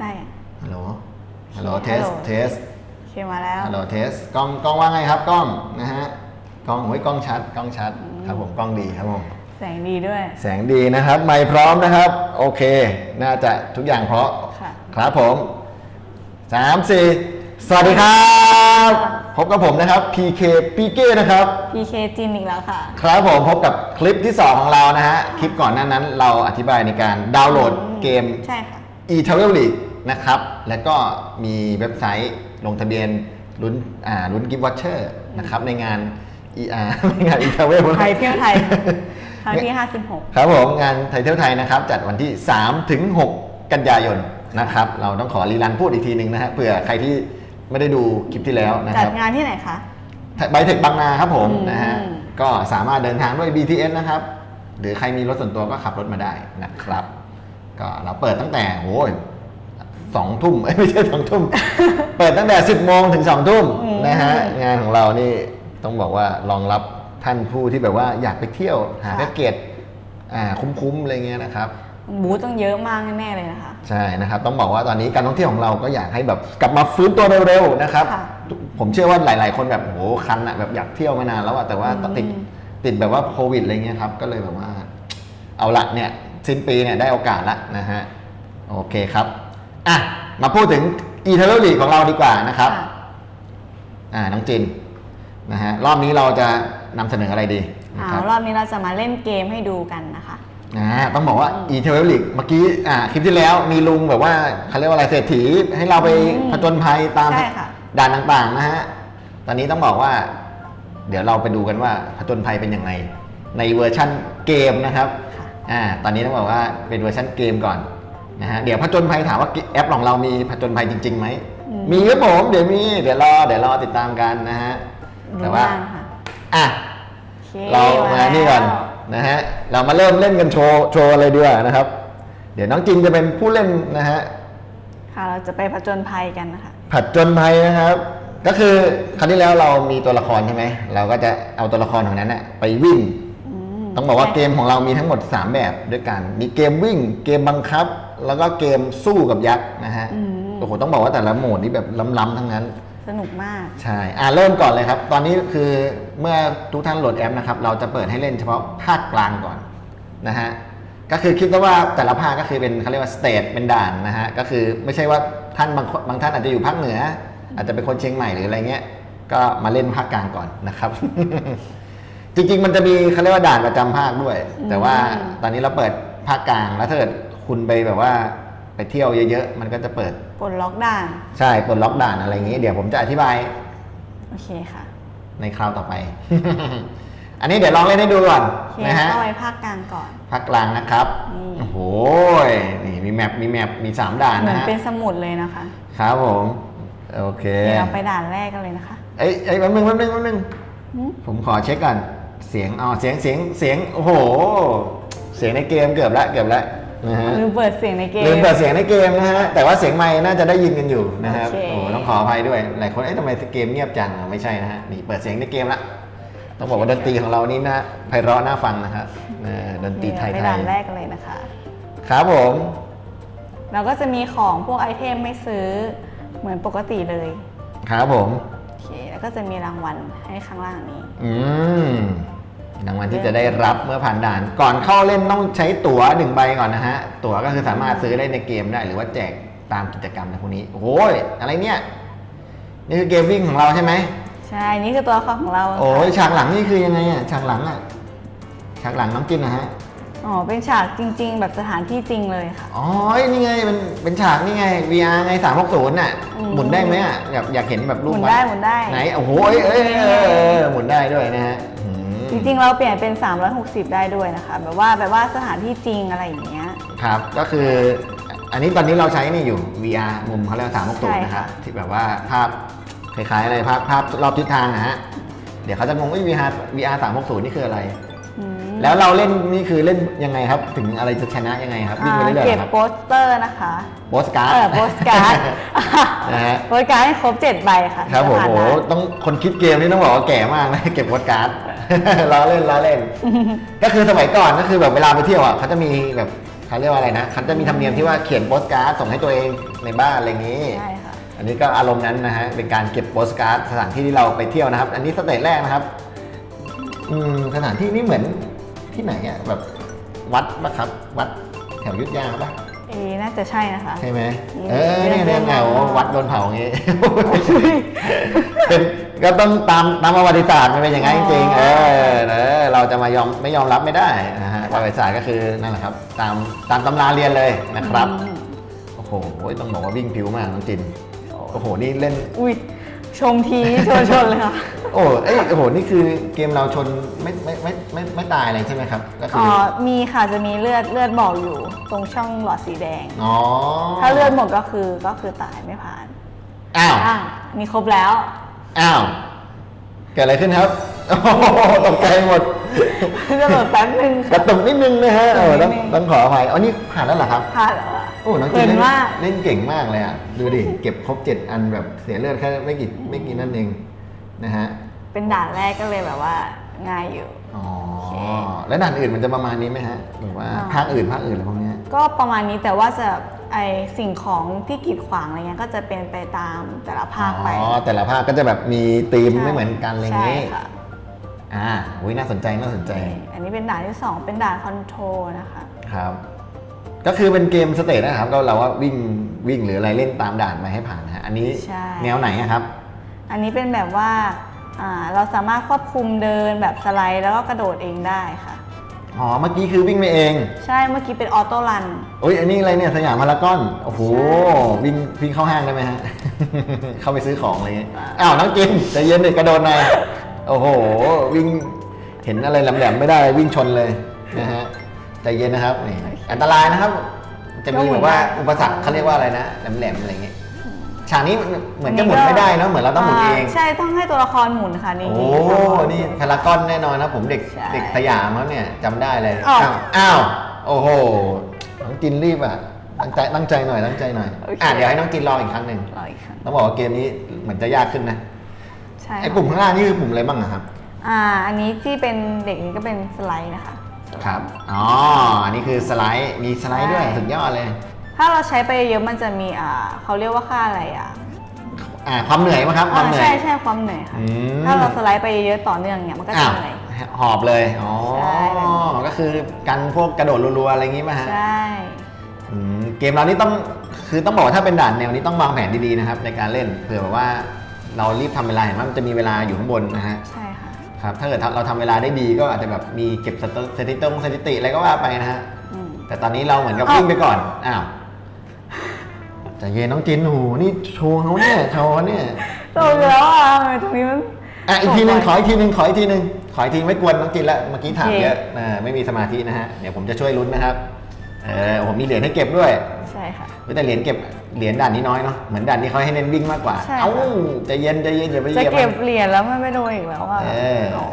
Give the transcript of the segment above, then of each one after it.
ได้อะฮัลโหล ฮัลโหลโอเทเคสฮัลโหลเทส โอเคมาแล้ว ฮัลโหล เทส กล้อง กล้องว่าไงครับ กล้อง นะฮะ กล้องโอ้ยกล้องชัด กล้องชัด ครับผม กล้องดีครับผม แสงดีด้วย แสงดีนะครับ ไมค์พร้อมนะครับ โอเค น่าจะทุกอย่างเพราะ ค่ะ ครับผมสามสี่สวัสดีครับ พบกับผมนะครับ PK ปีเก้นะครับ PK จินอีกแล้วค่ะ ครับผมพบกับคลิปที่ 2 ของเรานะฮะ คลิปก่อนหน้านั้นเราอธิบายในการดาวน์โหลดเกม ใช่ค่ะ e t a v e l League นะครับ แล้วก็มีเว็บไซต์ลงทะเบียนลุ้นอ่าลุ้นกิฟต์วอชเชอร์นะครับในงาน ER ในงาน e t a v e l ไทยเที่ยวไทยครั้งที่56 ครับผมงานไทยเที่ยวไทยนะครับ จัดวันที่3ถึง6กันยายนนะครับ เราต้องขอรีรันพูดอีกทีหนึ่งนะฮะเผื่อใครที่ไม่ได้ดูคลิปที่แล้วนะคจัดรับงานที่ไหนคะไบเทคบางนาครับผมอืมนะฮะก็สามารถเดินทางด้วย BTS นะครับ หรือใครมีรถส่วนตัวก็ขับรถมาได้นะครับ ก็เราเปิดตั้งแต่โอ้ย สองทุ่มเอ้ยไม่ใช่สองทุ่ม เปิดตั้งแต่10โมงถึง2ทุ่มนะฮะงานของเรานี่ต้องบอกว่ารองรับท่านผู้ที่แบบว่าอยากไปเที่ยวหาแพ็กเกจอ่าคุ้มๆอะไรเงี้ยนะครับบูธต้องเยอะมากแน่ๆเลยนะคะ ใช่นะครับ ต้องบอกว่าตอนนี้การท่องเที่ยวของเราก็อยากให้แบบกลับมาฟื้นตัวเร็วๆนะครับค่ะผมเชื่อว่าหลายๆ คนแบบโหคันอะแบบอยากเที่ยวมานานแล้วอะแต่ว่าอืมติดติดแบบว่าโควิดอะไรเงี้ยครับก็เลยแบบว่า เอาละเนี่ยสิ้นปีเนี่ยได้โอกาสละนะฮะโอเคครับ อะมาพูดถึงอีเทอร์ลีของเราดีกว่านะครับค่ะอ่าน้องจินนะฮะรอบนี้เราจะนำเสนออะไรดีนะอ่าครับรอบนี้เราจะมาเล่นเกมให้ดูกันนะคะ อ่าต้องบอกว่า e t a v e l i c เมื่อกี้อ่าคลิปที่แล้วมีลุงแบบว่าเขาเรียกว่าอะไรเศรษฐีให้เราไปอืมผจญภัยตามใช่ค่ะ ด่านต่างๆนะฮะตอนนี้ต้องบอกว่า เดี๋ยวเราไปดูกันว่าผจญภัยเป็นยังไง ในเวอร์ชั่นเกมนะครับ ค่ะ อ่า ตอนนี้ต้องบอกว่าเป็นเวอร์ชันเกมก่อน นะฮะเดี๋ยวผจญภัยถามว่าแอปของเรามีผจญภัยจริงๆไหมอืมมีครับผมเดี๋ยวมีเดี๋ยวรอเดี๋ยวรอติดตามกันนะฮะแต่ว่าดูบ้งค่ะอะโอคเรามานี่ก่อนแล้วนะฮะเรามาเริ่มเล่นกันโชว์โชว์อะไรดีกว่านะครับ เดี๋ยวน้องจินจะเป็นผู้เล่นนะฮะค่ะเราจะไปผจญภัยกันนะคะผัดจนภัยนะครับ ก็คือครั้งที่แล้วเรามีตัวละครใช่ไหมเราก็จะเอาตัวละครของนั้นน่ะไปวิ่งอืมต้องบอกว่าเกมของเรามีทั้งหมด 3 แบบด้วยกัน มีเกมวิ่ง เกมบังคับ แล้วก็เกมสู้กับยักษ์นะฮะ อืม โอ้โห ต้องบอกว่าแต่ละโหมดนี่แบบล้ำๆทั้งนั้น สนุกมาก ใช่ อ่าเริ่มก่อนเลยครับ ตอนนี้คือเมื่อทุกท่านโหลดแอปนะครับ เราจะเปิดให้เล่นเฉพาะภาคกลางก่อนนะฮะ ก็คือคิดว่าแต่ละภาคก็คือเป็นเขาเรียกว่าสเตทเป็นด่านนะฮะ ก็คือไม่ใช่ว่าท่านบางคนบางท่านอาจจะอยู่ภาคเหนือ อาจจะเป็นคนเชียงใหม่หรืออะไรเงี้ย ก็มาเล่นภาคกลางก่อนนะครับ จริงๆ มันจะมีเขาเรียกว่าด่านประจำภาคด้วย แต่ว่าตอนนี้เราเปิดภาคกลางแล้วถ้าเกิด คุณไปแบบว่าไปเที่ยวเยอะๆ มันก็จะเปิด ปลดล็อกด่าน ใช่ปลดล็อกด่านอะไรอย่างงี้ เดี๋ยวผมจะอธิบายโอเคค่ะในคราวต่อไป อันนี้เดี๋ยวลองเล่นให้ดูก่อนโอเคนะฮะเข้าไปภาคกลางก่อนภาคกลางนะครับ นี่ โอ้โหนี่มีแมปมีแมปมีสามด่านเหมือนะนฮะเป็นสมุดเลยนะคะครับผม โอเค เดี๋ยวเราไปด่านแรกกันเลยนะคะเอ้ยเอ้ยแป๊บนึงแป๊บนึงแป๊บนึง หืมผมขอเช็คก่อน เสียงอ๋อเสียงเสียงเสียง โอ้โห เสียงในเกมเกือบละเกือบละ นะฮะลืมเปิดเสียงในเกม ลืมเปิดเสียงในเกมนะฮะแต่ว่าเสียงไม้น่าจะได้ยินกันอยู่นะครับโอเค โอ้ต้องขออภัยด้วยหลายคนเอ๊ะทำไมเกมเงียบจังอะไม่ใช่นะฮะนี่เปิดเสียงในเกมละต้องบอกว่าดนตรีของเรานี่นะไพเราะน่าฟังนะครับเออดนตรีไทยไปไทด่ายนแรกกันเลยนะคะครับผมเราก็จะมีของพวกไอเทมไม่ซื้อเหมือนปกติเลยครับผม โอเคแล้วก็จะมีรางวัลให้ข้างล่างนี้ อืม รางวัลที่จะได้รับเมื่อผ่านด่าน ก่อนเข้าเล่นต้องใช้ตั๋วหนึ่งใบก่อนนะฮะ ตั๋วก็คือสามารถซื้อได้ในเกมได้หรือว่าแจกตามกิจกรรมในพวกนี้ โอ้โหยอะไรเนี่ย นี่คือเกมวิ่งของเราใช่ไหมใช่ นี่คือตัวละครของเราโอ้ยค่ะฉากหลังนี่คือยังไงอะฉากหลังอะฉากหลังน้องกินนะฮะอ๋อเป็นฉากจริง ๆ แบบสถานที่จริงเลยค่ะอ๋อนี่ไงเป็นเป็นฉากนี่ไง VR ไง360น่ะอืมหมุนได้ไหมอะอยากอยากเห็นแบบหรูปมุนวะได้หมุนได้ไหนโอ้โหเอ้ยเอ้ยเอ้ยเอ้ยหมุนได้ด้วยนะฮะอืม จริงๆ เราเปลี่ยนเป็น 360 ได้ด้วยนะคะ แบบว่าแบบว่าสถานที่จริงอะไรอย่างเงี้ย ครับ ก็คือ อันนี้ตอนนี้เราใช้นี่อยู่ VR มุมเขาเรียกว่าใช่360นะครับที่แบบว่าภาพคล้ายๆอะไรภาพภาพรอบทิศทางนะฮะ เดี๋ยวเขาจะงงว่า VR VR 360 นี่คืออะไรอืม แล้วเราเล่นนี่คือเล่นยังไงครับ ถึงอะไรจะชนะยังไงครับวิ่งไปเรื่อยเก็ๆบครับโปสเตอร์นะคะโบสการ์ดเออโปสการ์ดนะฮะโปสการ์ดให้ครบ 7 ใบค่ะครับผมจะผ่านโอ้โหด่านต้องคนคิดเกมนี่ต้องบอกว่าแก่มากนะเก็บโบสการ์ดล้อเล่นล้อเล่น ก็คือสมัยก่อนก็คือแบบเวลาไปเที่ยวอะเขาจะมีแบบเขาเรียกว่าอะไรนะเขาจะมีธรรมเนียมที่ว่าเขียนโปสการ์ดส่งให้ตัวเองในบ้านอะไรอย่างนี้ใช่ค่ะอันนี้ก็อารมณ์นั้นนะฮะเป็นการเก็บโปสการ์ดสถานที่ที่เราไปเที่ยวนะครับ อันนี้สเตจแรกนะครับอืมสถานที่นี่เหมือน ที่ไหนอะแบบวัดปะครับ วัดแถวอยุทธยาปะเอน่าจะใช่นะคะ ใช่ไหมอืมเออเนี่ยเนี่ยเรื่องแนวเรื่องวัดโดนเผาอย่างงี้เป็นก็ต้องตามตามประวัติศาสตร์มันเป็นอย่างนั้นจริงๆเออเออเราจะมายอมไม่ยอมรับไม่ได้นะฮะประวัติศาสตร์ก็คือนั่นแหละครับ ตามตามตำราเรียนเลยนะครับอืมโอ้โหต้องบอกว่าวิ่งผิวมากน้องจิน โอ้โหนี่เล่นอุ้ย ชมทีชนชนเลยค่ะ โอ้เอ้ยโอ้โห นี่คือเกมเราชนไม่ไม่ไม่ไม่ไม่ตายเลยใช่ไหมครับ ก็คือ๋ออมีค่ะจะมีเลือดเลือดบอกอยู่ ตรงช่องหลอดสีแดง อ๋อถ้าเลือดหมดก็คือก็คือตายไม่ผ่านอ้าว อะมีครบแล้ว อ้าว เกิดอะไรขึ้นครับ โอ้โหตกใจหมด จะโหลดแป๊บนึงกระค่ะ ตุกนิดนึงนะฮะเออต้องนิดนึงต้องขออภัยอ๋อนี่ผ่านแล้วเหรอครับ ผ่านแล้วอะ โอ้น้องเพจิลินนเล่นมาก เล่นเก่งมากเลยอะ ดูดิ เก็บครบเจ็ดอันแบบเสียเลือดแค่ไม่กี่ไม่กี่นั่นเองนะฮะ เป็นด่านแรกก็เลยแบบว่าง่ายอยู่ อ๋อโอเคแล้วด่านอื่นมันจะประมาณนี้ไหมฮะหรือว่าอ่า ภาคอื่นภาคอื่นอะไรพวกเนี้ย ก็ประมาณนี้แต่ว่าจะไอสิ่งของที่กีดขวางอะไรเงี้ยก็จะเป็นไปตามแต่ละภาคไป อ๋อ แต่ละภาคก็จะแบบมีธีมใช่ไม่เหมือนกันอะไรอย่างงี้ ใช่ค่ะ อ่าอุ้ยน่าสนใจน่าสนใจ อันนี้เป็นด่านที่สองเป็นด่านคอนโทรลนะคะ ครับ ก็คือเป็นเกมสเตทนะครับก็เราว่าวิ่งวิ่งหรืออะไรเล่นตามด่านมาให้ผ่านนะฮะอันนี้ใช่ แนวไหนอะครับ อันนี้เป็นแบบว่าอ่าเราสามารถควบคุมเดินแบบสไลด์แล้วก็กระโดดเองได้ค่ะ อ๋อเมื่อกี้คือวิ่งไปเองใช่เมื่อกี้เป็นออโต้รัน โอ้ยอันนี้อะไรเนี่ยสยามพารากอนโอ้โหใช่วิ่งวิ่งเข้าห้างได้ไหมฮะ เข้าไปซื้อของอะไรเงี้ยอ่าอ้าวน้องจินใจเย็นเด็กกระโดดหน่อยโอ้โห วิ่งเห็นอะไรแหลมๆไม่ได้วิ่งชนเลยนะฮะใจเย็นนะครับนี่ อันตรายนะครับ จะมีแบบว่าอุปสรรคเขาเรียกว่าอะไรนะแหลมๆอะไรเงี้ยฉากนี้เหมือนจะหมุนไม่ได้เนอะเหมือนเราต้องหมุนเองใช่ต้องให้ตัวละครหมุนค่ะนี่โอ้นี่พารากอนแน่นอนนะผมเด็กใช่เด็กสยามแล้วเนี่ยจำได้เลยอ้าวอ้าวโอ้โหน้องจินรีบอะตั้งใจตั้งใจหน่อยตั้งใจหน่อยอะเดี๋ยวให้น้องจินลองอีกครั้งหนึ่งรออีกครั้งต้องบอกว่าเกมนี้เหมือนจะยากขึ้นนะใช่ไอ้ปุ่มข้างล่างนี่คือปุ่มอะไรบ้างอะครับ อ่า อันนี้ที่เป็นเด็กนี้ก็เป็นสไลด์นะคะ ครับ อ๋อ อันนี้คือสไลด์ มีสไลด์ด้วย ใช่ สุดยอดเลย ถ้าเราใช้ไปเยอะมันจะมีอ่าเขาเรียกว่าค่าอะไรอะอ่า ความเหนื่อยมั้งครับ ความเหนื่อย ใช่ใช่ความเหนื่อยค่ะ อืม ถ้าเราสไลด์ไปเยอะต่อเนื่องเนี่ยมันก็อ้าจะวเหนื่อย หอบเลย อ๋อ ใช่แบบนี้ก็คือกันพวกกระโดดรัวๆ อะไรอย่างงี้ป่ะฮะใช่ อืมเกมเรานี่ต้อง คือต้องบอกว่าถ้าเป็นด่านแนวนี้ต้องวางแผนดีๆนะครับในการเล่น เผื่อแบบว่าเรารีบทำเวลาเห็นว่ามันจะมีเวลาอยู่ข้างบนนะฮะ ใช่ ค่ะครับถ้าเกิดเราทำเวลาได้ดีก็อาจจะแบบมีเก็บสถิติสถิติสถิติอะไรก็ว่าไปนะฮะอืมแต่ตอนนี้เราเหมือนกับอ้าววิ่งไปก่อนอ้าวใจเย็นน้องจินโอ้โหนี่โชว์เขาเนี่ยโชว์เขาเนี่ยโตแล้วอะทำไมตรงนี้มันอะอีกทีหนึ่งขอตอีกทีหนึ่งขออีกทีหนึ่งขออีกทีไม่กวนน้องจินละเมื่อกี้ถามโอเคเยอะอ่าไม่มีสมาธินะฮะเดี๋ยวผมจะช่วยลุ้นนะครับ เออผมมีเหรียญให้เก็บด้วยใช่ค่ะ เว้ยแต่เหรียญเก็บเหรียญด่านนี้น้อยเนาะเหมือนด่านนี้เขาให้เน้นวิ่งมากกว่า ใช่ค่ะ เอ้าใจเย็นใจเย็นอย่าไปจะเหยียบเก็บมัน เหรียญแล้วมันไม่โดนอีกแล้วอะเออ โอ้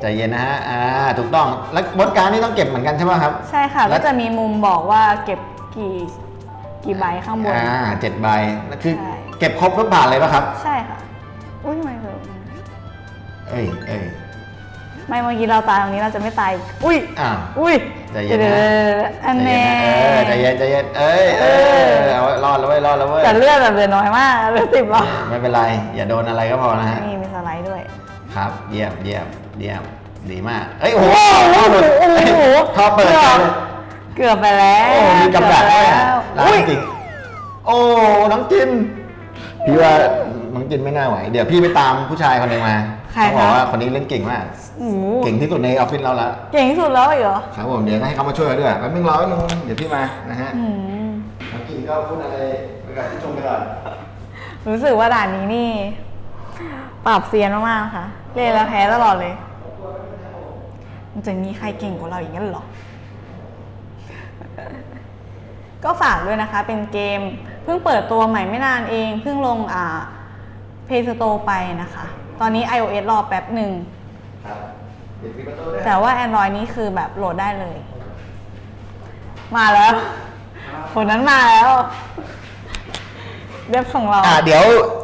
ใจเย็นนะฮะอ่าถูกต้องแล้วบทการดนี่ต้องเก็บเหมือนกันใช่ไหมครับ ใช่ค่ะ แล้ก็วจะมีมุมบอกว่าเก็บกี่กี่ใบข้างบน อ่าเจ็ดใบนั่นคือ ใช่ เก็บครบก็ผ่านเลยป่ะครับ ใช่ค่ะ อุ้ยทำไมเถอะเอ้ยเอ้ย ไม่เมื่อกี้เราตายตรงนี้เราจะไม่ตาย อุ้ยอ้าวอุ้ยใจเย็นนะดี๋วๆๆอันแน่ใจเย็นนะเออใจเย็นใจเย็นเอ้ยเออเอาไว้รอดแล้วเว้ยรอดแล้วเว้ยแต่เลือดแบบเหลือน้อยมากเหลือสิบหรอไม่เป็นไร อย่าโดนอะไรก็พอนะฮะ นี่มีสไลด์ด้วย ครับ เยี่ยมเยี่ยมเยี่ยมดีมากเอ้ยโอ้โหโอ้โหโอ้โห พอเปิดใจเลยเกือบไปแล้วโอ้มีกำลังด้วยอะเกือบไปร้าแล้วนจริงโอ้น้องจินพี่ว่าน้องจินไม่น่าไหว เดี๋ยวพี่ไปตามผู้ชายคนหนึ่งมา ใครเขาบอกคะว่าคนนี้เล่นเก่งมาก โอ้โหเก่งที่สุดในออฟฟิศเราละเก่งที่สุดแล้วอีกเหรอครับผมเดี๋ยวให้เขามาช่วยด้วยแป๊บนึงรอแป๊บนึงเดี๋ยวพี่มานะฮะอืมน้องจินก็พูดอะไรไปกับผู้ชมไปก่อนรู้สึกว่าด่านนี้นี่ ปรับเซียนมากๆค่ะ เล่นแล้วแพ้ตลอดเลย มันจะมีใครเก่งกว่าเราอย่างนั้นเหรอ ก็ฝากด้วยนะคะ เป็นเกม เพิ่งเปิดตัวใหม่ไม่นานเอง เพิ่งลงอ่า Play Store ไปนะคะ ตอนนี้ iOS รอแป๊บหนึ่ง ครับเดี๋ยวปิดประตูด้วยแต่ว่า Android นี่คือแบบโหลดได้เลย มาแล้วคนนั้นมาแล้วเว็บของเรา อ่าเดี๋ยว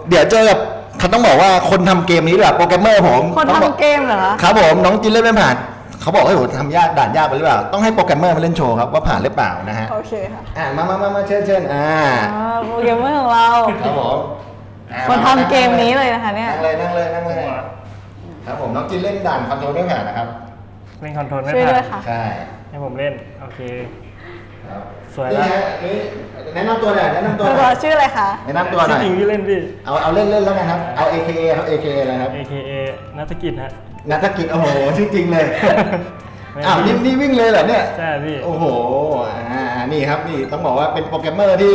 เดี๋ยวเจอกับเขาต้องบอกว่าคนทำเกมนี้ด้วยโปรแกรมเมอร์ผมคนต้องบอกทำเกมเหรอคะครับผมน้องจินเล่นไม่ผ่าน เขาบอกว่าโหทำยากด่านยากไปหรือเปล่า ต้องให้โปรแกรมเมอร์มาเล่นโชว์ครับว่าผ่านหรือเปล่านะฮะโอเคค่ะอ่ามามามามาเชิญเชิญอ่า อ่าโปรแกรมเมอร์ของเรา ครับผม อ่าคนทำเกมนี้เลยนะคะเนี่ย นั่งเลยนั่งเลยนั่งเลย ครับผมน้องกินเล่นด่านคอนโทรลไม่ผ่านนะครับ เล่นคอนโทรลไม่ช่วยผ่าด้วยนค่ะ ใช่ให้ผมเล่น โอเค ครับสวยแล้วนี่ฮะนี่แนะนำตัวหน่อยแนะนำตัวหน่เราอยชื่ออะไรคะ แนะนำตัวหน่อยจริงพี่เล่นพี่ เอาเอาเล่นเล่นแล้วกันครับเอา AKA ครับ AKA อะไรครับ AKA นักกิจฮะ นักกิจโอ้โหชื่อจริงเลยไม่อ้าวนี่นี่วิ่งเลยเหรอเนี่ย ใช่พี่ โอ้โห อ่า นี่ครับ นี่ต้องบอกว่าเป็นโปรแกรมเมอร์ที่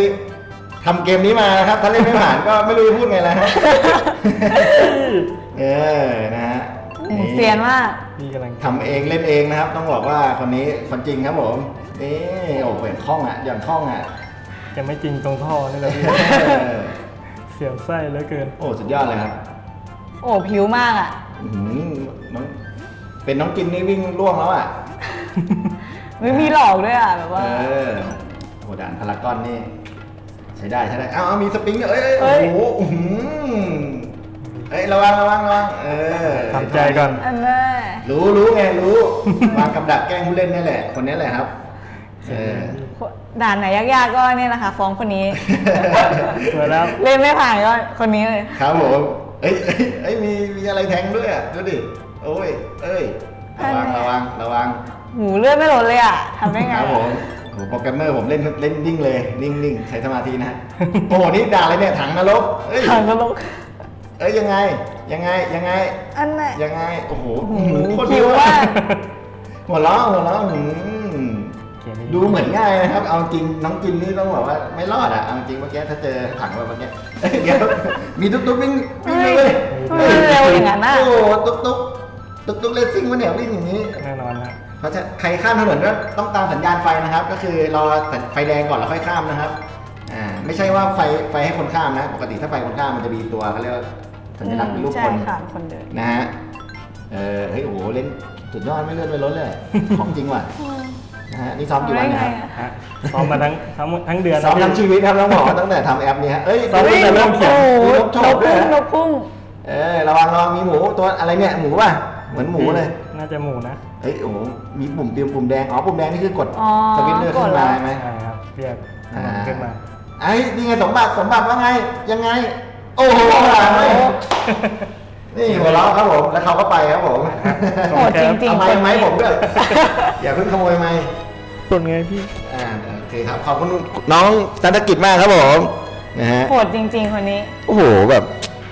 ทำเกมนี้มานะครับ ถ้าเล่นไม่ผ่านก็ไม่รู้จะพูดไงแล้วฮะ เออ นะฮะอืมเซียนมากพี่กำลังทำเองเล่นเองนะครับ ต้องบอกว่าคนนี้คนจริงครับผมนี่โอ้โหเป็นคล่องอะอย่างคล่องอะจะไม่จริงตรงท่อนี่แหละพี่ เออเสียวไส้เหลือเกิน โอ้สุดยอดเลยครับ โอ้ผิวมากอะ อื้อหือน้องเป็นน้องกินนี่วิ่งล่วงแล้วอะ ไม่มีหลอกด้วยอะแบบว่า เออโหด่านพารากอนนี่ใช้ได้ใช้ได้เอาเอามีสปริงด้วยเอ้ยเอ้เอ้ยยโอ้โหอื้อหือเอ้ยระวังระวังระวังเออทำใจก่อน อันแน่รู้รู้ไงรู้ วางกับดักแกล้งผู้เล่นนี่แหละ คนนี้แหละครับเออ ด่านไหนยากๆก็เนี่ยนะคะฟ้องคนนี้ สวยแล้ว เล่นไม่ผ่านก็คนนี้เลย ครับผมเอ้ยเอ้ยเอ้ยมีมีอะไรแทงด้วยอะดูดิโอ้ย เอ้ย ระวังระวังระวัง หูเลือดไม่ลดเลยอะทำได้ไง ครับผม โอ้โหโปรแกรมเมอร์ผมเล่นเล่นนิ่งเลย นิ่งนิ่งใช้สมาธินะฮะ โอ้โหนี่ด่าอะไรเนี่ยถังนรกเอ้ย ทางก็ลกเอ้ยยังไง ยังไงยังไง อันไหน ยังไง โอ้โหโอ้โหโคตรคิวเยอะมาก หัวเราะหัวเราะหืมเกมนี้ดูเหมือนง่ายนะครับ เอาจริงน้องกินนี่ต้องบอกว่าไม่รอดอะเอาจริงเมื่อกี้ถ้าเจอถังแบบเมื่อกี้เอ้ยเดี๋ยวมีตุ๊กตุ๊กวิ่งวิ่งเลยทำไมมันเร็วอย่างนั้นน่ะ โอ้โหตุ๊กตุ๊กตุ๊กตุ๊กเลสซิ่งวะเนี่ยวิ่งอย่างนี้ แน่นอนฮะ เพราะฉะนั้นใครข้ามถนนก็ต้องตามสัญญาณไฟนะครับ ก็คือรอไฟแดงก่อนแล้วค่อยข้ามนะครับอ่าไม่ใช่ว่าไฟไฟให้คนข้ามนะ ปกติถ้าไฟคนข้ามมันจะมีตัวเขาเรียกว่าสัญลักษณ์เป็นรูปใช่คนค่ะคนเดินนะฮะเออเฮ้ยโอ้โหเล่นสุดยอดไม่เลื่อนไม่ล้นเลยของจริงว่ะนะฮะนี่ซ้อมกี่วันนะครับฮะซ้อมมาทั้งทั้งทั้งเดือนซ้อมนะทั้งพี่ชีวิตครับต้องบอกว่าตั้งแต่ทำแอปนี้ฮะเอ้ยซ้อมตั้งแต่เริ่มเขียนโอ้โหมีนกโชนคกด้วยพุ่งฮะนกพุ่งเออระวังระวังมีหมูตัวอะไรเนี่ยหมูป่ะเหมือนหมูเลย น่าจะหมูนะ เฮ้ยโอ้โหมีปุ่มเตรียมปุ่มแดง อ๋อ ปุ่มแดงนี่คือกดอ๋อสวิตช์เลือดกขึ้ดนแล้มาวใช่ไหม ใช่ครับเรียกถนนขึ้นมา ไอ้นี่ไงสมบัติสมบัติว่าไง ยังไง โอ้โหหลังเลยนี่หัวเราะครับผมแล้วเขาก็ไปครับผมโหดจริงเอาๆไม้คนไม้นี้ผมด้วยอย่าเพิ่งขโมยไม้ต้นไงพี่ อ่าโอเคครับขอบคุณน้องธนกิจมากครับผมนะฮะโหดจริง ๆ คนนี้ โอ้โหแบบ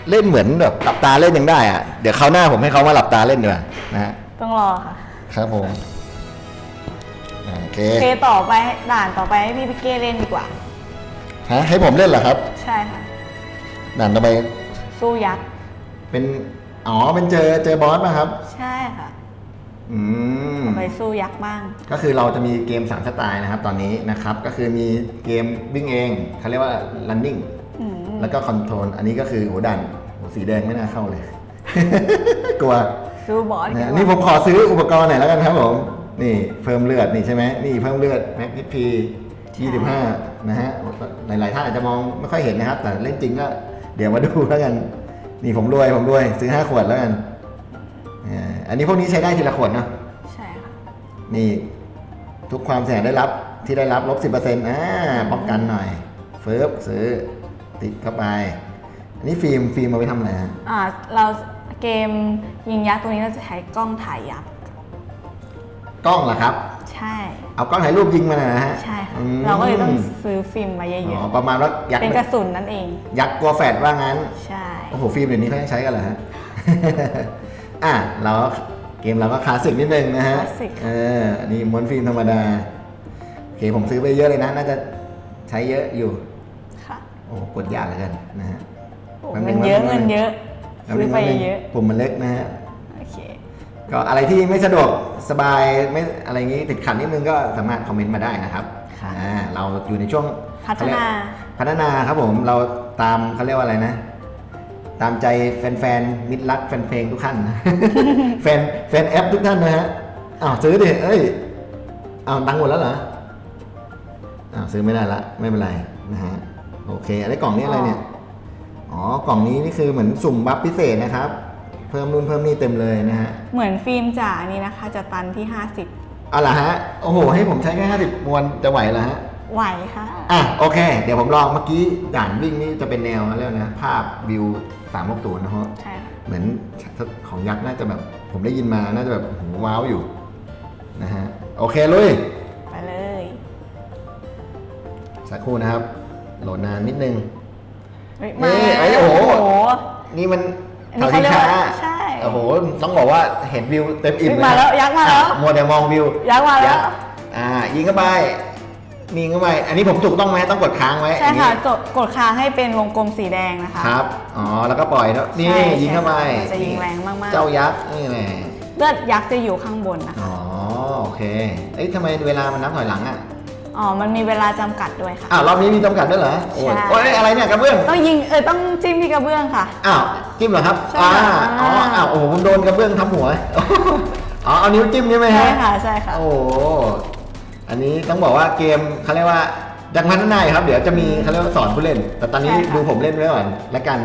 เล่นเหมือนแบบหลับตาเล่นยังได้อะเดี๋ยวคราวหน้าผมให้เขามาหลับตาเล่นดีกว่านะฮะต้องรอค่ะ ครับผมอ่าโอเคเคต่อไปด่านต่อไปให้พี่พิกเก้เล่นดีกว่า ฮะให้ผมเล่นเหรอครับ ใช่ค่ะ ด่านต่อไปสู้ยักษ์เป็นอ๋อเป็นเจอเจอบอสมาครับ ใช่ค่ะ อืม ไปสู้ยักษ์บ้าง ก็คือเราจะมีเกมสามสไตล์นะครับตอนนี้นะครับ ก็คือมีเกมวิ่งเองเขาเรียกว่า running อืมแล้วก็ control อันนี้ก็คือโหดันโหสีแดงไม่น่าเข้าเลย กลัว สู้บอสดีกนะว่านี่ผมขอซื้ออุปกรณ์หน่อยแล้วกันครับผม นี่เพิ่มเลือดนี่ใช่ไหมนี่เพิ่มเลือดแม็กนิพีที่สิบห้านะฮะหลายๆท่านอาจจะมองไม่ค่อยเห็นนะครับ แต่เล่นจริงก็เดี๋ยวมาดูแล้วกัน นี่ผมรวยผมรวยซื้อห้าขวดแล้วกันอ่าอันนี้พวกนี้ใช้ได้ทีละขวดเนาะใช่ค่ะนี่ทุกความเสียหายได้รับที่ได้รับลบสิบเปอร์เซ็นต์อ่าป้องกันหน่อยเฟิร์บซื้อติดเข้าไป อันนี้ฟิล์มฟิล์มเอาไปทำอะไรฮะอ่าเรา เกมยิงยักษ์ตัวนี้เราจะใช้กล้องถ่ายยักษ์กล้องเหรอครับ ใช่ เอากล้องถ่ายรูปยิงมานะฮะใช่ค่ะ อืมเราก็เลยต้องซื้อฟิล์มมาเยอ๋อะอประมาณว่ายักๆ ษ์เป็นกระสุนนั่นเอง ยักษ์กลัวแฝดว่างั้น ใช่ โอ้โหฟิล์มเดี๋ยวนี้เขายังใช้กันเหรอฮะ อะเราเกมเราก็คลาสสิกนิดนึงนะฮะคลาสสิกเอออันนี่ม้วนฟิล์มธรรมดาโอเคผมซื้อไปเยอะเลยนะ น่าจะใช้เยอะอยู่ ค่ะโอ้กดยากเหลือเกินนะฮะโอ้แป๊บนึเงิงนเยอะแป๊บนึงเงินเยอะ ซื้อไปแป๊บนึงเยอะ ปุ่มมันเล็กนะฮะๆโอเค ก็อะไรที่ไม่สะดวกสบายไม่อะไรงี้ติดขัดนิดนึงก็สามารถคอมเมนต์มาได้นะครับค่ะ อ่าเราอยู่ในช่วงพัฒนาเขเรียกพัฒนาครับผมเราตามเขาเรียกว่าอะไรนะ ตามใจแฟนๆมิตรรักแฟนเพลงทุกท่านแฟนแฟนแอปทุกท่านนะฮะอ้าวซื้อดิเอ้ยอ้าวตังค์หมดแล้วเหรออ้าวซื้อไม่ได้ละไม่เป็นไรนะฮะโอเคอันนี้กล่องนี้อะไรเนี่ย อ๋อกล่องนี้นี่คือเหมือนสุ่มบัฟพิเศษนะครับ เพิ่มนู่นเพิ่มนี่เต็มเลยนะฮะเหมือนฟิล์มจ๋านี่นะคะจะตันที่50เอาล่ะฮะ โอ้โห ให้ผมใช้แค่ห้าสิบมวนจะไหวเหรอฮะไหวค่ะ อะ โอเค เดี๋ยวผมลองเมื่อกี้ด่านวิ่งนี่จะเป็นแนวอะไรนะ ภาพวิว3ามศูนย์นะฮะ ใช่ค่ะ เหมือนของยักษ์น่าจะแบบ ผมได้ยินมาน่าจะแบบโอ้โหว้าวอยู่ นะฮะ โอเคลุย ไปเลย สักครู่นะครับ โหลดนานนิดนึงเฮ้ยนี่มาเอ้ยโอ้โหโห นี่มันอันนี้เขาที่เขาเรียกช้าว่าใช่โอ้โห ต้องบอกว่าเห็นวิวเต็มอิ่มเฮ้ยมาแล้วนะยักษ์มาแล้ว อะมัวแต่มองวิวยักษ์มาแล้วอ่า ยิงเข้าไปยิงเข้าไป อันนี้ผมถูกต้องไหมต้องกดค้างไว้ใช่อันนี้ค่ะกดกดค้างให้เป็นวงกลมสีแดงนะคะ ครับ อ๋อ แล้วก็ปล่อยแล้วนี่ใช่ยิงเข้าไปจะยิงแรงมากๆ เจ้ายักษ์นี่แหละ เลือดยักษ์จะอยู่ข้างบนนะคะ อ๋อ โอเค เอ้ยทำไมเวลามันนับถอยหลังอะ อ๋อ มันมีเวลาจำกัดด้วยค่ะ อ้าวรอบนี้มีจำกัดด้วยเหรอโอ้ยใช่ โอ้ยอะไรเนี่ยกระเบื้อง ต้องยิงเออต้องจิ้มที่กระเบื้องค่ะ อ้าวจิ้มเหรอครับใช่อ่าค่ะ อ๋ออ้าวโอ้โหผมโดนกระเบื้องทับหัว อ๋อเอานิ้วจิ้มใช่ไหมฮะใช่ค่ะใช่ค่ะ โอ้โหอันนี้ต้องบอกว่าเกมเขาเรียกว่ายังพัฒนาอยู่ครับ เดี๋ยวจะมีเขาเรียกว่าสอนผู้เล่น แต่ตอนนี้ใช่ค่ะ ดูผมเล่นไว้ก่อนละกัน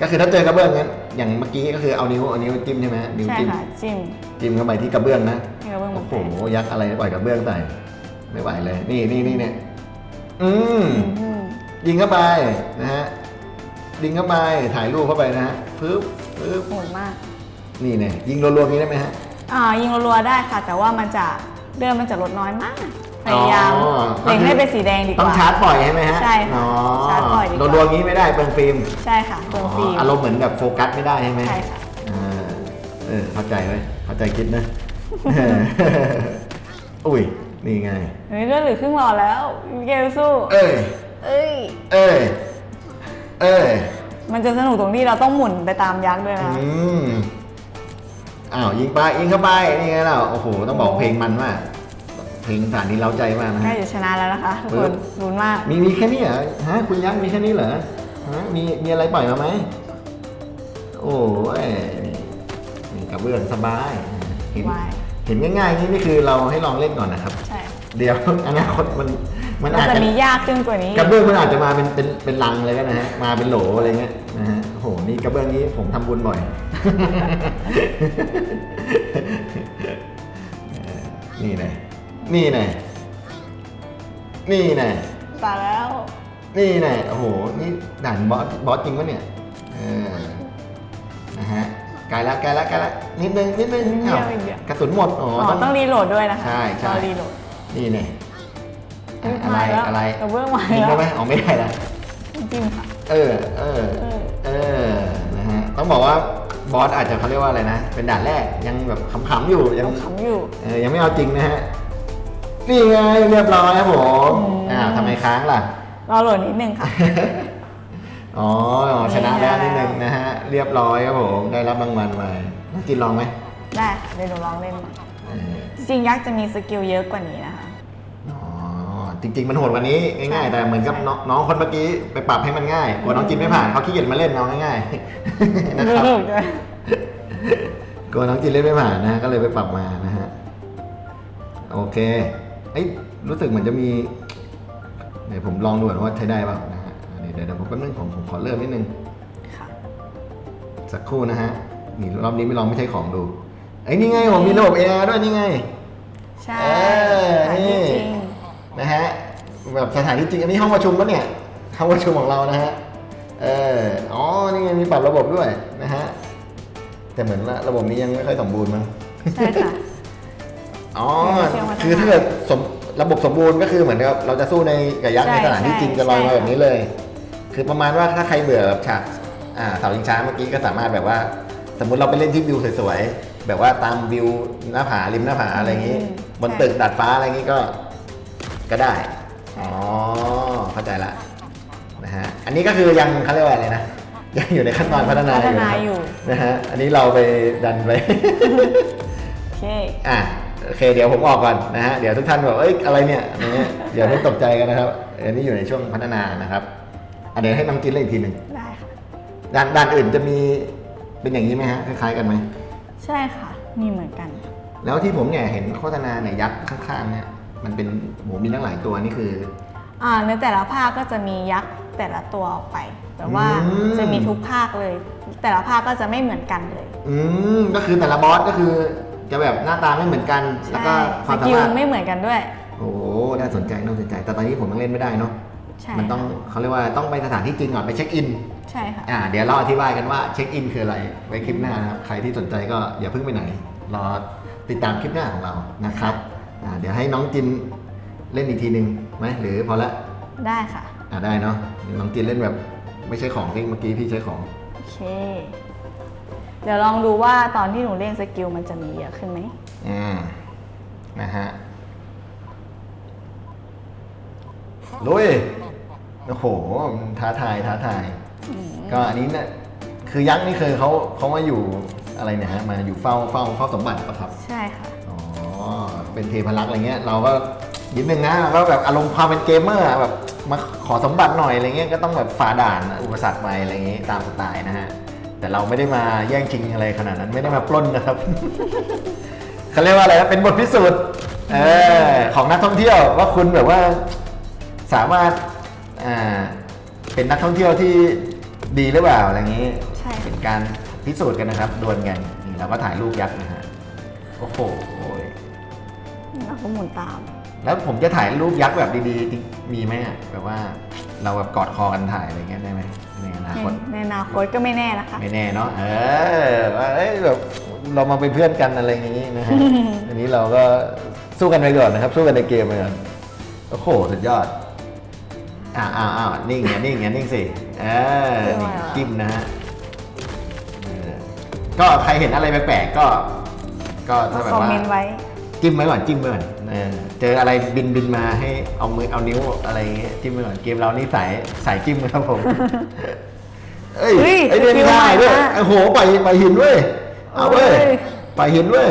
ก็คือถ้าเจอกระเบื้องงั้นอย่างเมื่อกี้ก็คือเอานิ้วเอานิ้วจิ้มใช่ไหมนิ้วใช่จิ้มค่ะจิ้มจิ้มเข้าไปที่กระเบื้องนะ ที่กระเบื้องหมโอ้ดโหยักษ์อะไรปล่อยกระเบื้องใส่ ไม่ไหวเลย นี่นี่นี่เนี่ยอืมอืมยิงเข้าไปนะฮะยิงเข้าไปถ่ายรูปเข้าไปนะฮะปึ๊บปึ๊บโหดมาก นี่เนี่ยยิงรัวๆนี้ได้ไหมฮะอ่ายิงรัวๆได้ค่ะ แต่ว่ามันจะเลือดมันจะลดน้อยมากพยายามอ๋อเล็งให้เป็นสีแดงดีกต้องว่าชาร์จปล่อยใช่ไหมฮะใช่ค่ะอ๋อชาร์จปล่อยดีกว่ารัวๆงี้ไม่ได้เปลืองฟิล์มใช่ค่ะเปลืองฟิล์มอารมณ์เหมือนแบบโฟกัสไม่ได้ใช่ไหมใช่ค่ะอ่าเออเข้าใจไหมเข้าใจคิดนะอุ้ย นี่ไงเฮ้ยเลือดเหลือครึ่งหลอดแล้วมิเกลสู้ เอ้ย เอ้ย เอ้ย เอ้ย มันจะสนุกตรงที่เราต้องหมุนไปตามยักษ์ด้วยอืนะมอ้าวยิงไปยิงเข้าไปนี่ไงเราโอ้โหต้องบอกเพลงมันมากเพลงสารนี้เล้าใจมากนะใกล้ฮะ จะชนะแล้วนะคะ ทุกปึ๊คนบ ลุ้นมาก มีมีแค่นี้เหรอฮะคุณยักษ์มีแค่นี้เหรอฮะมีมีอะไรปล่อยมาไหมโอ้ยนี่นี่กระเบื้องสบายเห็นวายเห็นง่ายๆนี่นี่คือเราให้ลองเล่นก่อนนะครับ ใช่ เดี๋ยวอนาคตมันมันมันอาจจะจะมียากขึ้นกว่านี้กระเบื้องมันอาจจะมาเป็นเป็นเป็นลังเลยก็นะฮะมาเป็นโหลอะไรเงี้ยนะฮะโอ้โหนี่กระเบื้องนี้ผมทำบุญบ่อย นี่ไงนี่ไงนี่ไงตายแล้ว นี่ไงโอ้โหนี่ด่านบอสบอสจริงปะเนี่ยเออนะฮะไกลละไกลละไกลละนิดนึงนิดนึงนิดเดียวอ้าวนิดเดียวกระสุนหมดอ๋ออ๋อต้องรีโหลดด้วยนะคะใช่ใช่ต้องรีโหลด นี่ไงเฮ้ยอะไรมาแล้วอะไรกระเบื้องมายิงแล้วได้ไหมอ๋อไม่ได้ละจิ้มค่ะเออเออเออเออนะฮะต้องบอกว่าบอสอาจจะเขาเรียกว่าอะไรนะ เป็นด่านแรกยังแบบขำๆอยู่ยังขำอยู่เออยังไม่เอาจริงนะฮะนี่ไงเรียบร้อยครับผมอืมอ้าวทำไมค้างล่ะรอโหลดนิดนึงค่ะอ๋อชนะแล้วนิดนึงนะฮะเรียบร้อยครับผมได้รับรางวัลมาน้องกินลองไหมได้ค่ะเดี๋ยวหนูลองเล่นมาเออจริงๆยักษ์จะมีสกิลเยอะกว่านี้นะคะอ๋อ จริง ๆ มันโหดกว่านี้ง่ายๆ แต่เหมือนกับใช่น้องน้องคนเมื่อกี้ไปปรับให้มันง่ายกลัวน้องกินไม่ผ่านเขาขี้เกียจมาเล่นเอาง่ายๆนะครับรู้ด้วยกลัวน้องจินเล่นไม่ผ่านนะฮะก็เลยไปปรับมานะฮะโอเคเอ้ยรู้สึกเหมือนจะมีเดี๋ยวผมลองดูก่อนว่าใช้ได้เปล่านะฮะเดี๋ยวเดี๋ยวเดี๋ยวผมแป๊บนึงผมผมขอเริ่มนิดนึงค่ะสักครู่นะฮะนี่รอบนี้ไม่ลองไม่ใช้ของดูไอ้ยนี่ไงผมมีระบบ AR ด้วยนี่ไง ใช่เออสถานที่ นี่จริงนะฮะแบบสถานที่จริงอันนี้ห้องประชุมปะเนี่ยห้องประชุมของเรานะฮะเอออ๋อนี่ไงมีปรับระบบด้วยนะฮะแต่เหมือนว่าระบบนี้ยังไม่ค่อยสมบูรณ์มั้งใช่ค่ะอ๋อเที่ยวพัฒนาคือถ้าเกิดสมระบบสมบูรณ์ก็คือเหมือนกับเราจะสู้ในกับยักษ์ใช่ในสถานที่จริงใช่จะลอยมาใช่แบบนี้เลย คือประมาณว่าถ้าใครเบื่อแบบฉากอ่าเสาชิงช้าเมื่อกี้ก็สามารถแบบว่า สมมุติเราไปเล่นที่วิวสวยๆแบบว่าตามวิวหน้าผาริมหน้าผาอะไรอย่างนี้ บนตึกดาดฟ้าอะไรอย่างนี้ก็ ก็ได้ อ๋อ เข้าใจละนะฮะ อันนี้ก็คือยังเขาเรียกว่าอะไรนะ ยังอยู่ในขั้นตอนพัฒนาพัฒนาอยู่อยู่นะฮะ อันนี้เราไปดันไป โอเค อะ โอเค เดี๋ยวผมออกก่อนนะฮะ เดี๋ยวทุกท่านบอกเอ้ย อะไรเนี่ยอะไรเงี้ยเดี๋ยวไม่ตกใจกันนะครับ อันนี้อยู่ในช่วงพัฒนานะครับอะเดี๋ยวให้น้องกินเล่นอีกทีหนึ่งได้ค่ะ ด้านด้านอื่นจะมีเป็นอย่างนี้ไหมฮะ คล้ายๆกันไหม ใช่ค่ะ มีเหมือนกัน แล้วที่ผมเนี่ยเห็นโฆษณาเนี่ยยักษ์ข้างๆเนี่ย มันเป็นหมูมีตั้งหลายตัวนี่คือ อ่าในแต่ละภาคก็จะมียักษ์แต่ละตัวออกไป แต่ว่าอืม จะมีทุกภาคเลย แต่ละภาคก็จะไม่เหมือนกันเลยอืมก็คือแต่ละบอสก็คือจะแบบหน้าตาไม่เหมือนกัน แล้วก็ใช่ความสสากิลมารถไม่เหมือนกันด้วย โอ้โหน่าสนใจน่าสนใจ แต่ตอนนี้ผมยังเล่นไม่ได้เนาะใช่มันต้องเขาเรียกว่าต้องไปสถานที่จริงก่อนไปเช็คอิน ใช่ค่ะ อ่าเดี๋ยวเราอธิบายกันว่าเช็คอินคืออะไรไว้คลิปหน้านะครับ ใครที่สนใจก็อย่าเพิ่งไปไหน รอติดตามคลิปหน้าของเรานะครับ อ่าเดี๋ยวให้น้องจินเล่นอีกทีหนึ่งไหมหรือพอละได้ค่ะ อ่าได้เนาะน้องจินเล่นแบบไม่ใช่ของที่เมื่อกี้พี่ใช้ของ โอเค เดี๋ยวลองดูว่าตอนที่หนูเล่นสกิลมันจะมีเยอะขึ้นไหม อืมนะฮะลุยโอ้โหท้าทายท้าทาย ก็อันนี้เนี่ยคือยักษ์นี่คือเขาเขามาอยู่อะไรเนี่ยฮะมาอยู่เฝ้าเฝ้าเฝ้าสมบัติปะครับ ใช่ค่ะอ๋อ เป็นเทพลักษณ์อะไรเงี้ยเราก็ยิดนึงนะเราก็แบบอารมณ์ความเป็นเกมเมอร์อะแบบมาขอสมบัติหน่อยอะไรเงี้ยก็ต้องแบบฝ่าด่านอุปสรรคไปอะไรเงี้ยตามสไตล์นะฮะแต่เราไม่ได้มาแย่งชิงอะไรขนาดนั้นไม่ได้มาปล้นนะครับ เขาเรียกว่าอะไรนะเป็นบทพิสูจน์เออของนักท่องเที่ยวว่าคุณแบบว่าสามารถอ่าเป็นนักท่องเที่ยวที่ดีหรือเปล่าอะไรอย่างนี้ใช่ค่ะเป็นการพิสูจน์กันนะครับดวลกันนี่เราก็ถ่ายรูปยักษ์นะฮะโอ้โห เราก็หมุนตาม แล้วผมจะถ่ายรูปยักษ์แบบดีๆจริงมีไหมอะแบบว่าเราแบบกอดคอกันถ่ายอะไรเงี้ยได้ไหมในอนาในคตในอนาคตก็ไม่แน่นะคะ ไม่แน่เนาะ เออว่าเอ้ยแบบเรามาเป็นเพื่อนกันอะไรอย่างนี้นะฮะ อันนี้เราก็สู้กันไปก่อนนะครับ สู้กันในเกมไปก่อนโอ้โห สุดยอด อ้าวอ้าวอ้าวนิ่งไงนิ่งไงนิ่งสิ เออนี่จิ้มนะฮะเออก็ใครเห็นอะไรแปลกๆก็ ก็ถ้าแบบคอมว่าเมนต์ไว้ จิ้มไว้ก่อนจิ้มไว้ก่อนเออเจออะไรบินบินมาให้เอามือเอานิ้วอะไรอย่างเงี้ยจิ้มไว้ก่อนเกมเรานี่สายสายจิ้มครับผม เอ้ยเฮ้ยไอเดียสกิมีลได้ใหม่ด้วยมากโอ้โหปล่อยปล่อยหินด้วยเอาเว้ยเอ้ยปล่อยหินด้วย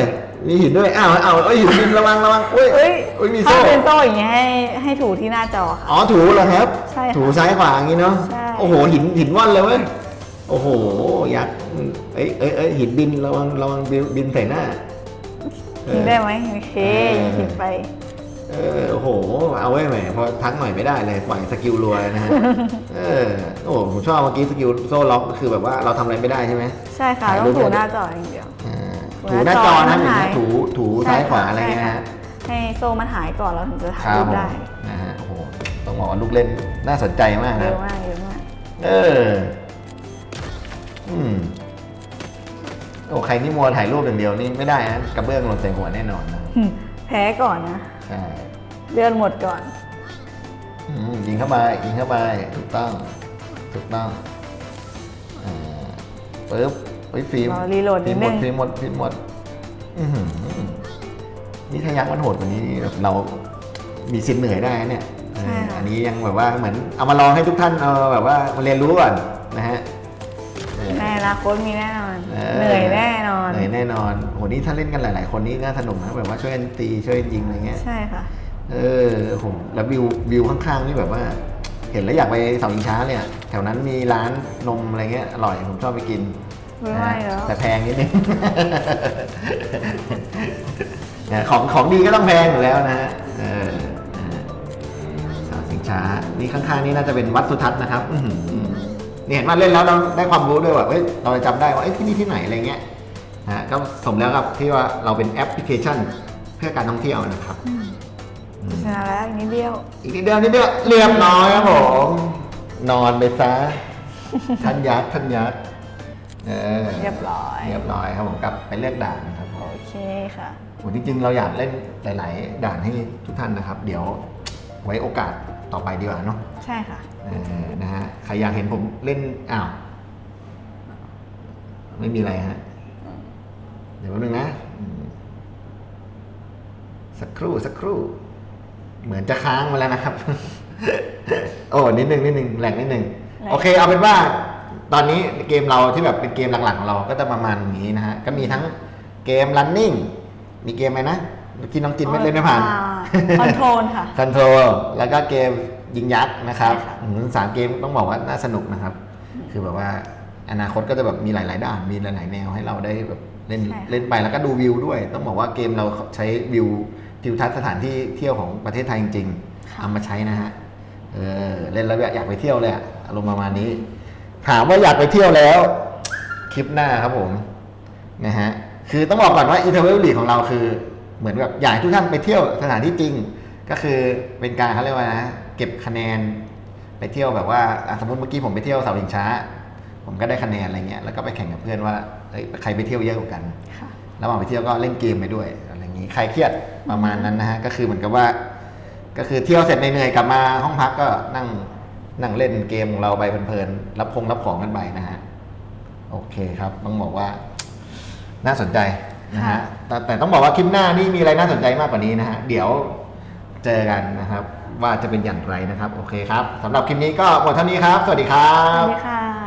มีหินด้วยอ้าวอ้าวเอ้ยหินบินระวังระวังเอ้ยเอ้ยเอ้ยมีถ้าโซ่เป็นโซ่อย่างเงี้ยให้ให้ถูที่หน้าจอค่ะ อ๋อถูเหรอครับ ใช่ค่ะถูซ้ายขวาอย่างงี้เนาะใช่ โอ้โหหินหินว่อนเลยเว้ยโอ้โหยักษ์เอ้ยเอ้ยเอ้ยหินบินระวังระวังบินบินใส่หน้า เอกินอได้ไหมโอเคเออกินไป เออโอ้โห เอาไว้แหมพอทักหน่อยไม่ได้เลยปล่อยสกิลรัวเลยนะฮะ เออโอ้โหผมชอบเมื่อกี้สกิลโซ่ล็อกก็คือแบบว่าเราทำอะไรไม่ได้ใช่ไหม ใช่ค่ะถ่ายต้รูอปงถูด้วยหน้าจออย่างเดียวอ่าถูถูหหน้าน้าจจออนะให้หรือถ่ายถูถูซ้ายขวาอะไรเงี้ยนะฮะให้โซ่มันหายก่อนเราถึงจะถ่ายครัรูบปผมได้นะฮะโอ้โหต้องบอกว่าลูกเล่นน่าสนใจมากเยนะอะมากเยอะมากเอออืม โอ้ใครที่มัวถ่ายรูปอย่างเดียวนี่ไม่ได้นะกระเบื้องหล่นใส่หัวแน่นอนนะหึแพ้ก่อนนะใช่เลือดหมดก่อนอืมยิงเข้าไปยิงเข้าไปถูกต้องถูกต้องอ่าปึ๊บเฮ้ยฟิล์มรอรีโหลดนิฟิล์ดมหมนึดงฟิล์มหมดฟิล์มหมดอื้อหือนี่ถ้ายักษ์มันโหดกว่านี้นี่แบบเรามีสิทธิ์เหนื่อยได้นะเนี่ยใช่ค่ะอันนี้ยังแบบว่าเหมือนเอามาลองให้ทุกท่านเอาแบบว่ามาเรียนรู้ก่อนนะฮะเออในอนาคตมีแน่นอนเออเหนื่อยแน่นอนเหนื่อยแน่นอนโหนี่ถ้าเล่นกันหลาย ๆ คนนี่น่าสนุกนะแบบว่าช่วยกันตีช่วยกันยิงอะไรเงี้ยใช่ค่ะ เออผมแล้ววิววิวข้างๆนี่แบบว่า เห็นแล้วอยากไปเสาอิงช้าเนี่ยแถวนั้นมีร้านนมอะไรเงี้ยอร่อยผมชอบไปกินไม่ไหวนะแล้วแต่แพงนิดนึงเนี่ยของของดีก็ต้องแพงอยู่แล้วนะฮะเออเออเสาสิงช้านี่ข้างๆนี่น่าจะเป็นวัดสุทัศน์นะครับ อื้อหือนี่เห็นว่าเล่นแล้วเราได้ความรู้ด้วยว่าเฮ้ยเราจะจำได้ว่าเอ้ยที่นี่ที่ไหนอะไรเงี้ยนะฮะก็สมแล้วกับที่ว่าเราเป็นแอปพลิเคชันเพื่อการท่องเที่ยวนะครับชนะแล้วอีกนิดเดียว อีกนิดเดียวนิดเดียวเรียบร้อยครับผมนอนไปซะท่านยักษ์ท่านยักษ์เออเรียบร้อย เรียบร้อยครับผมกลับไปเลือกด่านนะครับผมโอเคค่ะโหจริงๆ เราอยากเล่นหลาย ๆ ด่านให้ทุกท่านนะครับ เดี๋ยวไว้โอกาสต่อไปดีกว่าเนาะใช่ค่ะเออนะฮะใครอยากเห็นผมเล่นอ้าวไม่มีอะไรฮะ เดี๋ยวแป๊บนึงนะอืมสักครู่สักครู่ เหมือนจะค้างมาแล้วนะครับ โอ้นิดนึงนิดนึงแหลกนิดนึงแหลกโอเค เอาเป็นว่า ตอนนี้เกมเราที่แบบเป็นเกมหลักๆของเราก็จะประมาณนี้นะฮะ ก็มีทั้งเกม running มีเกมอะไรนะเมื่อกี้น้องจินไม่เล่นไม่ผ่านคอนโทรลค่ะคอนโทรลแล้วก็เกมยิงยักษ์นะครับใช่ค่ะ อืมสามเกมต้องบอกว่าน่าสนุกนะครับ คือแบบว่าอนาคตก็จะแบบมีหลาย ๆ ด้านมีหลาย ๆ แนวให้เราได้แบบเล่นใช่ค่ะ เล่นไปแล้วก็ดูวิวด้วย ต้องบอกว่าเกมเราใช้วิวทิวทัศน์สถานที่เที่ยวของประเทศไทยจริงๆเอามาใช้นะฮะเออเล่นแล้วอยากไปเที่ยวเลยอะอารมณ์ประมาณนี้ ถามว่าอยากไปเที่ยวแล้ว คลิปหน้าครับผมนะฮะคือต้องบอกก่อนว่า Interval League ของเราคือ เหมือนแบบอยากให้ทุกท่านไปเที่ยวสถานที่จริง ก็คือเป็นการเขาเรียกว่านะ เก็บคะแนน ไปเที่ยวแบบว่าอะสมมติเมื่อกี้ผมไปเที่ยวเสาหิงช้า ผมก็ได้คะแนนอะไรเงี้ยแล้วก็ไปแข่งกับเพื่อนว่าเฮ้ยใครไปเที่ยวเยอะกว่ากันค่ะระหว่างไปเที่ยวก็เล่นเกมไปด้วยอะไรอย่างนี้ใครเครียดประมาณนั้นนะฮะก็คือเหมือนกับว่า ก็คือเที่ยวเสร็จเหนื่อยๆกลับมาห้องพักก็นั่งนั่งเล่นเกมของเราไปเพลินๆรับพงรับของกันไปนะฮะโอเคครับต้องบอกว่าน่าสนใจนะฮะค่ะแต่แต่ต้องบอกว่าคลิปหน้านี่มีอะไรน่าสนใจมากกว่านี้นะฮะเดี๋ยวเจอกันนะครับ ว่าจะเป็นอย่างไรนะครับ โอเคครับสำหรับคลิปนี้ก็หมดเท่านี้ครับ สวัสดีครับ สวัสดีค่ะ